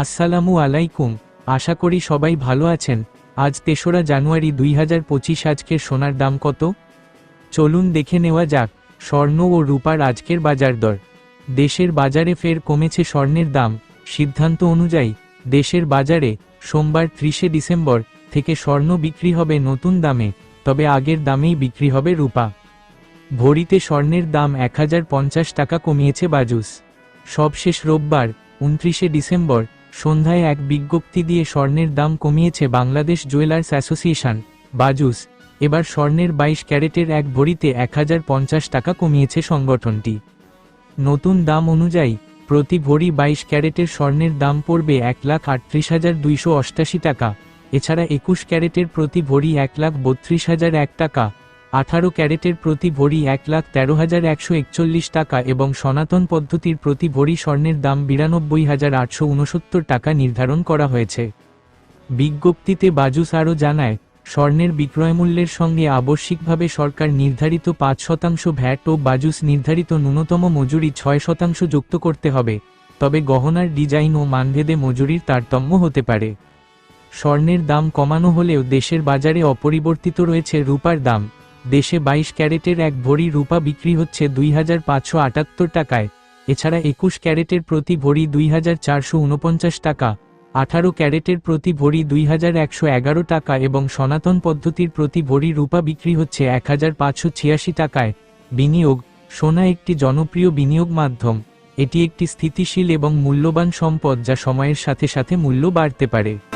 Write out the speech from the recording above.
আসসালামু আলাইকুম, আশা করি সবাই ভালো আছেন। আজ তেসরা জানুয়ারি দুই হাজার পঁচিশ আজকের সোনার দাম কত? চলুন দেখে নেওয়া যাক, স্বর্ণ ও রূপার আজকের বাজার দর। দেশের বাজারে ফের কমেছে স্বর্ণের দাম। সিদ্ধান্ত অনুযায়ী, দেশের বাজারে সোমবার ত্রিশে ডিসেম্বর থেকে স্বর্ণ বিক্রি হবে নতুন দামে, তবে আগের দামেই বিক্রি হবে রূপা। ভরিতে স্বর্ণের দাম এক হাজার পঞ্চাশ টাকা কমিয়েছে বাজুস। সবশেষ রোববার, উনত্রিশে ডিসেম্বর সন্ধ্যায় এক বিজ্ঞপ্তি দিয়ে স্বর্ণের দাম কমিয়েছে বাংলাদেশ জুয়েলার্স অ্যাসোসিয়েশন, বাজুস। এবার স্বর্ণের বাইশ ক্যারেটের এক ভরিতে এক হাজার পঞ্চাশ টাকা কমিয়েছে সংগঠনটি। নতুন দাম অনুযায়ী, প্রতি ভরি বাইশ ক্যারেটের স্বর্ণের দাম পড়বে এক লাখ আটত্রিশ হাজার দুইশো অষ্টাশি টাকা। এছাড়া একুশ ক্যারেটের প্রতি ভরি এক লাখ বত্রিশ হাজার এক টাকা। আঠারো ক্যারেটের প্রতি ভরি এক লাখ তেরো হাজার একশো একচল্লিশ টাকা এবং সনাতন পদ্ধতির প্রতি ভরি স্বর্ণের দাম বিরানব্বই হাজার আটশো টাকা নির্ধারণ করা হয়েছে। বিজ্ঞপ্তিতে বাজুস আরও জানায়, স্বর্ণের বিক্রয়মূল্যের সঙ্গে আবশ্যিকভাবে সরকার নির্ধারিত পাঁচ শতাংশ ভ্যাট ও বাজুস নির্ধারিত ন্যূনতম মজুরি ছয় শতাংশ যুক্ত করতে হবে, তবে গহনার ডিজাইন ও মানভেদে মজুরির তারতম্য হতে পারে। স্বর্ণের দাম কমানো হলেও দেশের বাজারে অপরিবর্তিত রয়েছে রূপার দাম। দেশে বাইশ ক্যারেটের এক ভরি রূপা বিক্রি হচ্ছে দুই হাজার পাঁচশো আটাত্তর টাকায়। এছাড়া একুশ ক্যারেটের প্রতি ভরি দুই হাজার চারশো উনপঞ্চাশ টাকা, আঠারো ক্যারেটের প্রতি ভরি দুই হাজার একশো এগারো টাকা এবং সনাতন পদ্ধতির প্রতি ভরি রূপা বিক্রি হচ্ছে এক হাজার পাঁচশো ছিয়াশি টাকায়। বিনিয়োগ, সোনা একটি জনপ্রিয় বিনিয়োগ মাধ্যম। এটি একটি স্থিতিশীল এবং মূল্যবান সম্পদ যা সময়ের সাথে সাথে মূল্য বাড়তে পারে।